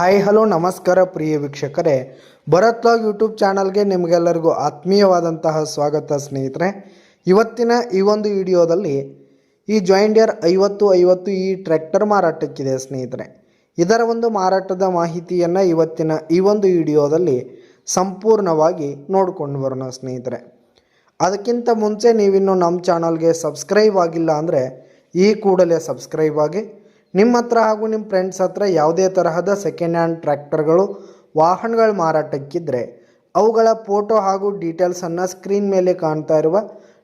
Hi, hello, ನಮಸ್ಕಾರ ಪ್ರಿಯ ವೀಕ್ಷಕರೇ. Bharat log YouTube ಚಾನಲ್ಗೆ ನಿಮಗೆಲ್ಲರಿಗೂ ಆತ್ಮೀಯವಾದಂತಹ ಸ್ವಾಗತ ಸ್ನೇಹಿತರೆ. ಇವತ್ತಿನ ಈ ಒಂದು ವಿಡಿಯೋದಲ್ಲಿ ಈ ಜಾಯಿಂಡಿಯರ್ ಐವತ್ತು ಐವತ್ತು ಈ ಟ್ರ್ಯಾಕ್ಟರ್ ಮಾರಾಟಕ್ಕಿದೆ ಸ್ನೇಹಿತರೆ. ಇದರ ಒಂದು ಮಾರಾಟದ ಮಾಹಿತಿಯನ್ನು ಇವತ್ತಿನ ಈ ಒಂದು ವಿಡಿಯೋದಲ್ಲಿ ಸಂಪೂರ್ಣವಾಗಿ ನೋಡಿಕೊಂಡು ಬರೋಣ ಸ್ನೇಹಿತರೆ. ಅದಕ್ಕಿಂತ ಮುಂಚೆ ನೀವಿನ್ನು ನಮ್ಮ ಚಾನಲ್ಗೆ ಸಬ್ಸ್ಕ್ರೈಬ್ ಆಗಿಲ್ಲ ಅಂದರೆ ಈ ಕೂಡಲೇ ಸಬ್ಸ್ಕ್ರೈಬ್ ಆಗಿ ನಿಮ್ಮ ಹತ್ರ ಹಾಗೂ ನಿಮ್ಮ ಫ್ರೆಂಡ್ಸ್ ಹತ್ರ ಯಾವುದೇ ತರಹದ ಸೆಕೆಂಡ್ ಹ್ಯಾಂಡ್ ಟ್ರ್ಯಾಕ್ಟರ್ಗಳು ವಾಹನಗಳು ಮಾರಾಟಕ್ಕಿದ್ದರೆ ಅವುಗಳ ಫೋಟೋ ಹಾಗೂ ಡೀಟೇಲ್ಸನ್ನು ಸ್ಕ್ರೀನ್ ಮೇಲೆ ಕಾಣ್ತಾ ಇರುವ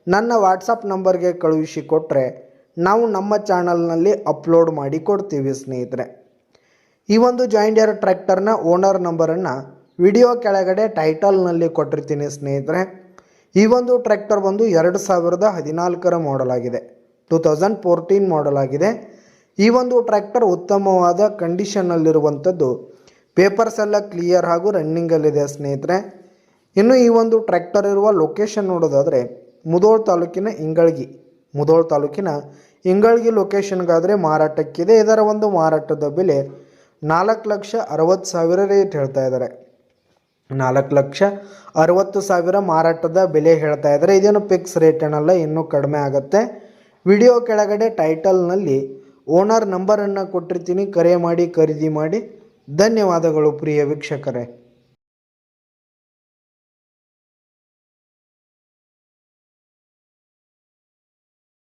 ನನ್ನ ವಾಟ್ಸಪ್ ನಂಬರ್ಗೆ ಕಳುಹಿಸಿ ಕೊಟ್ಟರೆ ನಾವು ನಮ್ಮ ಚಾನಲ್ನಲ್ಲಿ ಅಪ್ಲೋಡ್ ಮಾಡಿ ಕೊಡ್ತೀವಿ ಸ್ನೇಹಿತರೆ. ಈ ಒಂದು ಜಾಯಿಂಟ್ ಜಾಯಿಂಡಿಯರ್ ಟ್ರ್ಯಾಕ್ಟರ್ನ ಓನರ್ ನಂಬರನ್ನು ವಿಡಿಯೋ ಕೆಳಗಡೆ ಟೈಟಲ್ನಲ್ಲಿ ಕೊಟ್ಟಿರ್ತೀನಿ ಸ್ನೇಹಿತರೆ. ಈ ಒಂದು ಟ್ರ್ಯಾಕ್ಟರ್ ಬಂದು ಎರಡು ಸಾವಿರದ ಹದಿನಾಲ್ಕರ ಮಾಡೆಲ್ ಆಗಿದೆ. ಟೂ ತೌಸಂಡ್ ಫೋರ್ಟೀನ್ ಮಾಡೆಲ್ ಆಗಿದೆ. ಈ ಒಂದು ಟ್ರ್ಯಾಕ್ಟರ್ ಉತ್ತಮವಾದ ಕಂಡೀಷನ್ನಲ್ಲಿರುವಂಥದ್ದು ಪೇಪರ್ಸ್ ಎಲ್ಲ ಕ್ಲಿಯರ್ ಹಾಗೂ ರನ್ನಿಂಗಲ್ಲಿದೆ ಸ್ನೇಹಿತರೆ. ಇನ್ನು ಈ ಒಂದು ಟ್ರ್ಯಾಕ್ಟರ್ ಇರುವ ಲೊಕೇಶನ್ ನೋಡೋದಾದರೆ ಮುದೋಳ್ ತಾಲೂಕಿನ ಇಂಗಳಗಿ. ಮುದೋಳ್ ತಾಲೂಕಿನ ಇಂಗಳಗಿ ಲೊಕೇಶನ್ಗಾದರೆ ಮಾರಾಟಕ್ಕಿದೆ. ಇದರ ಒಂದು ಮಾರಾಟದ ಬೆಲೆ ನಾಲ್ಕು ಲಕ್ಷ ಅರವತ್ತು ಸಾವಿರ ರೇಟ್ ಹೇಳ್ತಾ ಇದ್ದಾರೆ. ನಾಲ್ಕು ಲಕ್ಷ ಅರವತ್ತು ಸಾವಿರ ಮಾರಾಟದ ಬೆಲೆ ಹೇಳ್ತಾ ಇದ್ದಾರೆ. ಇದೇನು ಫಿಕ್ಸ್ ರೇಟ್ ಏನಲ್ಲ, ಇನ್ನೂ ಕಡಿಮೆ ಆಗುತ್ತೆ. ವಿಡಿಯೋ ಕೆಳಗಡೆ ಟೈಟಲ್ನಲ್ಲಿ ಓನರ್ ನಂಬರನ್ನು ಕೊಟ್ಟಿರ್ತೀನಿ ಕರೆ ಮಾಡಿ ಖರೀದಿ ಮಾಡಿ. ಧನ್ಯವಾದಗಳು ಪ್ರಿಯ ವೀಕ್ಷಕರೇ.